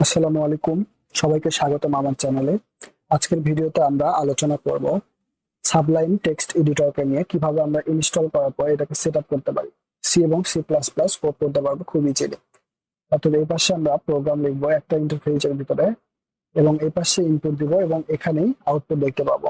আসসালামু আলাইকুম। সবাইকে স্বাগতম আমার চ্যানেলে। আজকের ভিডিওতে আমরা আলোচনা করব সাবলাইম টেক্সট এডিটরকে নিয়ে, কীভাবে আমরা ইনস্টল করার পর এটাকে সেট করতে পারি। সি এবং সি প্লাস প্লাস কোড করতে পারব খুব ইজিলি অর্থাৎ এই পাশে আমরা প্রোগ্রাম লিখব একটা ইন্টারফেসের ভিতরে এবং এই পাশে ইনপুট দিব এবং এখানেই আউটপুট দেখতে পাবো।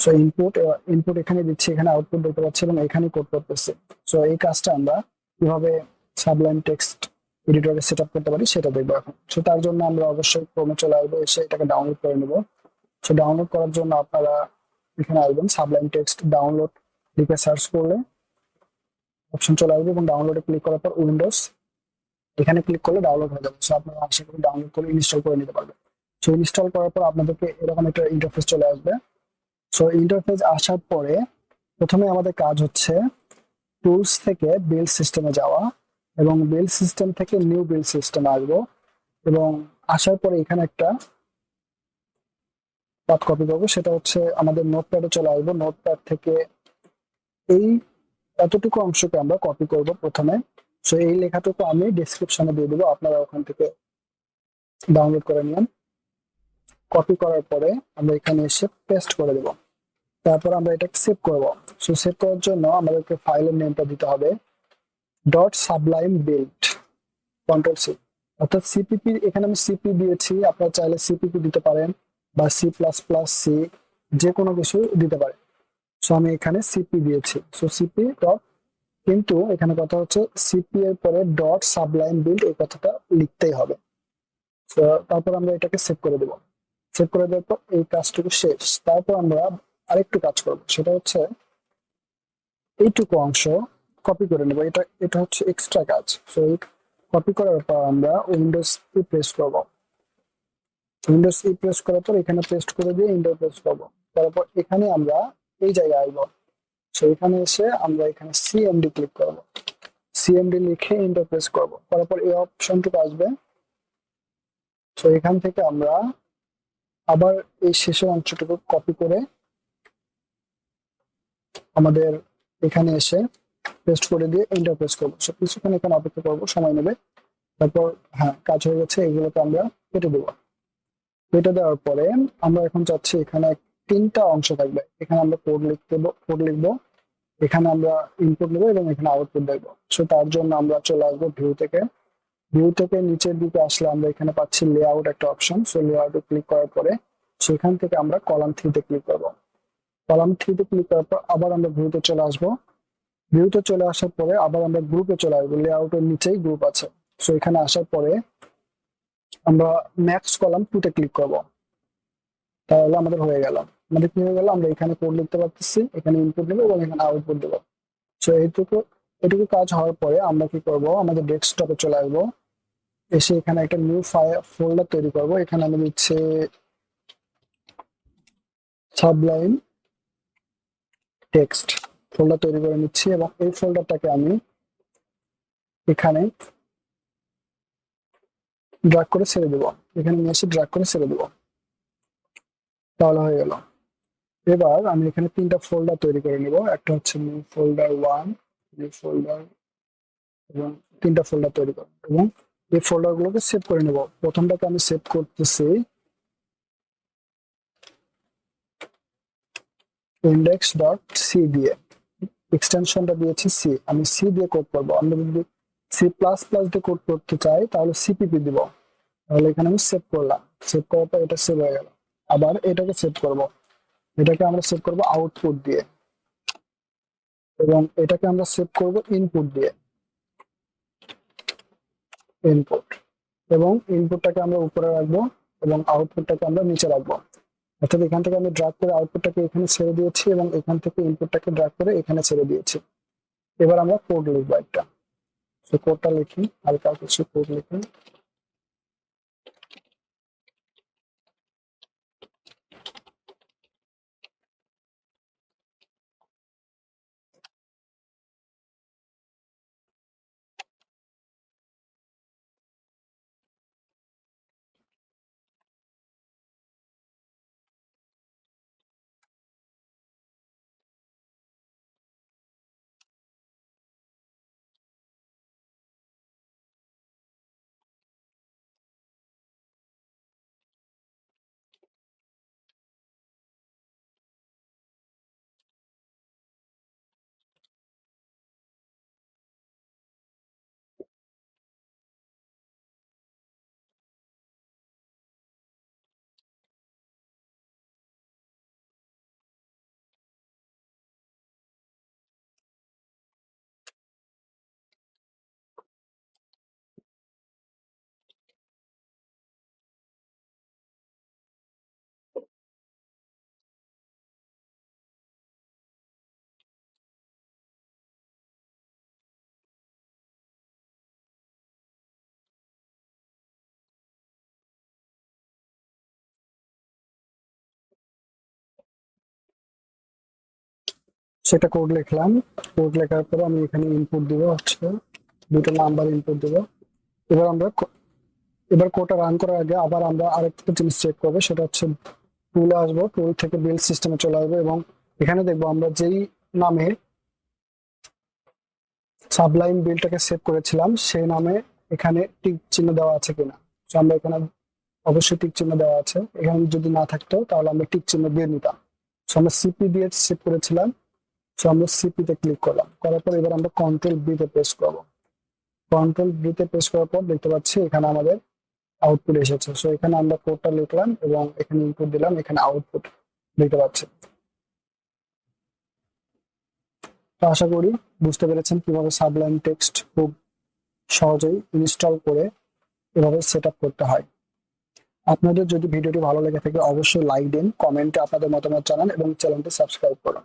সো ইনপুট ইনপুট এখানে দিচ্ছি, এখানে আউটপুট দেখতে পাচ্ছি এবং এখানেই কোড করতেছি। সো এই কাজটা আমরা কীভাবে সাবলাইম টেক্সট এডিটরে সেট আপ করতে পারি, সেটা দেখব এখন। সো তার জন্য আমরা অবশ্যই ক্রোমে চলে আসব, এসে এটাকে ডাউনলোড করে নেব। সো ডাউনলোড করার জন্য আপনারা এখানে আসবেন সাবলাইম টেক্সট ডাউনলোড লিখে সার্চ করলে অপশন চলে আসবে এবং ডাউনলোডে ক্লিক করার পর উইন্ডোজ এখানে ক্লিক করলে ডাউনলোড হয়ে যাবে। সো আপনারা আশা করি ডাউনলোড করে ইনস্টল করে নিতে পারবেন। সো ইনস্টল করার পর আপনাদেরকে এরকম একটা ইন্টারফেস চলে আসবে। সো ইন্টারফেস আসার পরে প্রথমে আমাদের কাজ হচ্ছে টুলস থেকে বিল্ড সিস্টেমে যাওয়া। এবং বিল্ড সিস্টেম থেকে নিউ বেল সিস্টেম আসব এবং আসার পরে এখানে একটা পাথ কপি করব সেটা হচ্ছে আমাদের নোটপ্যাডে চলে আসব। নোটপ্যাড থেকে এই এতটুকু অংশকে আমরা কপি করব প্রথমে। সো এই লেখাটুকু আমি ডিসক্রিপশনে দিয়ে দেবো, আপনারা ওখান থেকে ডাউনলোড করে নিন। কপি করার পরে আমরা এখানে এসে পেস্ট করে দেব। তারপর আমরা এটাকে সেভ করব। সো সেভ করার জন্য আমাদেরকে ফাইলের নেমটা দিতে হবে। Dot sublime build control C অর্থাৎ সিপিপি এখানে আমি সিপি দিয়েছি, আপনারা চাইলে সিপিপি দিতে পারেন বা সি প্লাস প্লাস সি যে কোনো কিছু দিতে পারেন। সো আমি এখানে সিপি দিয়েছি। সো সিপি ডট কিন্তু এখানে কথা হচ্ছে সিপি এর পরে ডট সাবলাইম বিল্ড এই কথাটা লিখতেই হবে। তারপর আমরা এটাকে সেভ করে দেব। সেভ করে দেওয়ার পর এই কাজটুকু শেষ। তারপর আমরা আরেকটু কাজ করব। সেটা হচ্ছে এইটুকু অংশ কপি করে নেব। এটা এটা হচ্ছে এক্সট্রা কাজ। সো কপি করার পর আমরা উইন্ডোজ ই প্রেস করব। উইন্ডোজ ই প্রেস করার পর এখানে পেস্ট করে দিয়ে ইন্টার প্রেস করব। তারপর এখানে আমরা এই জায়গায় আসব। সো এখানে এসে আমরা এখানে সিএমডি ক্লিক করব। সিএমডি লিখে ইন্টার প্রেস করব। তারপর এই অপশনটুকু আসবে। সো এখান থেকে আমরা আবার এই শেষের অংশটুকু কপি করে আমাদের এখানে এসে পেস্ট করে দিয়ে এন্টার প্রেস করব। সো কিছুক্ষণ এখানে অপেক্ষা করব, সময় নেবে। তারপর হ্যাঁ কাজ হয়ে গেছে, এগুলোকে আমরা কেটে দেবো। কেটে দেওয়ার পরে আমরা এখন চাচ্ছি এখানে তিনটা অংশ থাকবে। এখানে আমরা কোড লিখতে কোড লিখব, এখানে আমরা ইনপুট নেব এবং এখানে আউটপুট দেখব। সো তার জন্য আমরা চলে আসব ভিউ থেকে। ভিউ থেকে নিচের দিকে আসলে আমরা এখানে পাচ্ছি লেআউট একটা অপশন সো লেআউটে ক্লিক করার পরে সেখান থেকে আমরা কলাম থ্রিতে ক্লিক করব। কলাম থ্রিতে ক্লিক করার পর আবার আমরা ভিউতে চলে আসব। ভিউতে চলে আসার পরে আবার আমরা গ্রুপে চলে আসব। লেআউটের নিচেই গ্রুপ আছে। সো এখানে আসার পরে আমরা ম্যাক্স কলাম টুতে ক্লিক করব। তাহলে আমাদের হয়ে গেল। আমাদের কি হয়ে গেল? আমরা এখানে কোড লিখতে পারতেছি, এখানে ইনপুট দেবো এবং এখানে আউটপুট দেবো। সো এইটুকু এটুকু কাজ হওয়ার পরে আমরা কি করব? আমাদের ডেস্কটপে চলে আসব। এসে এখানে একটা নিউ ফাইল ফোল্ডার তৈরি করব। এখানে আমি দিচ্ছি সাবলাইন টেক্সট ফোল্ডার তৈরি করে নিচ্ছি এবং এই ফোল্ডারটাকে আমি এখানে ড্রাগ করে ছেড়ে দেবো। এখানে নিয়ে এসে ড্রাগ করে ছেড়ে দেবো। তাহলে হয়ে গেল। এবার আমি এখানে তিনটা ফোল্ডার তৈরি করে নিব। একটা হচ্ছে new folder one new folder এবং তিনটা ফোল্ডার তৈরি করব এবং এই ফোল্ডার গুলোকে সেভ করে নেব। প্রথমটাকে আমি সেভ করতেছি ইন্ডেক্স ডট সি দিয়ে। এক্সটেনশনটা দিয়েছি সি আমি সি দিয়ে কোড করব। আমরা যদি সি প্লাস প্লাস দিয়ে কোড করতে চাই, তাহলে সিপিপি দিব। তাহলে এখানে আমি সেভ করলাম। সেভ করার পর এটা সেভ হয়ে গেল। আবার এটাকে সেভ করব। এটাকে আমরা সেভ করব আউটপুট দিয়ে। এবং এটাকে আমরা সেভ করব ইনপুট দিয়ে। ইনপুট এবং ইনপুটটাকে আমরা উপরে রাখব এবং আউটপুটটাকে আমরা নিচে রাখব। অর্থাৎ এখান থেকে আমি ড্রাগ করে আউটপুটটাকে এখানে ছেড়ে দিয়েছি এবং এখান থেকে ইনপুটটাকে ড্রাগ করে এখানে ছেড়ে দিয়েছি। এবার আমরা কোড লিখব একটা। কোডটা লিখি, হালকা কিছু কোড লিখি। সেটা কোড লিখলাম। কোড লেখার পর আমি এখানে ইনপুট দিব হচ্ছে, দুটো নাম্বার ইনপুট দিব। এবার আমরা এবার কোডটা রান করার আগে আবার আমরা আরেকটা জিনিস চেক করব, সেটা হচ্ছে টুলে আসব টুল থেকে বিল সিস্টেমে চলে আসব এবং এখানে দেখব আমরা যেই নামে সাবলাইন বিলটাকে সেভ করেছিলাম, সেই নামে এখানে টিক চিহ্ন দেওয়া আছে কিনা। তো আমরা এখানে অবশ্যই টিক চিহ্ন দেওয়া আছে। এখানে যদি না থাকতো তাহলে আমরা টিক চিহ্ন দিয়ে নিতাম। তো আমরা সিপি দিয়ে সেভ করেছিলাম। তো আমরা সিপি তে ক্লিক করলাম। করার পর এবার আমরা কন্ট্রোল বি তে প্রেস করব। কন্ট্রোল বি তে প্রেস করার পর দেখতে পাচ্ছি এখানে আমাদের আউটপুট এসেছে। সো এখানে আমরা কোডটা লিখলাম এবং এখানে ইনপুট দিলাম, এখানে আউটপুট দেখতে পাচ্ছি। তো আশা করি বুঝতে পেরেছেন কীভাবে সাবলাইন টেক্সট খুব সহজেই ইনস্টল করে এভাবে সেট করতে হয়। আপনাদের যদি ভিডিওটি ভালো লেগে থাকে, অবশ্যই লাইক দিন কমেন্টে আপনাদের মতামত জানান এবং চ্যানেলটি সাবস্ক্রাইব করুন।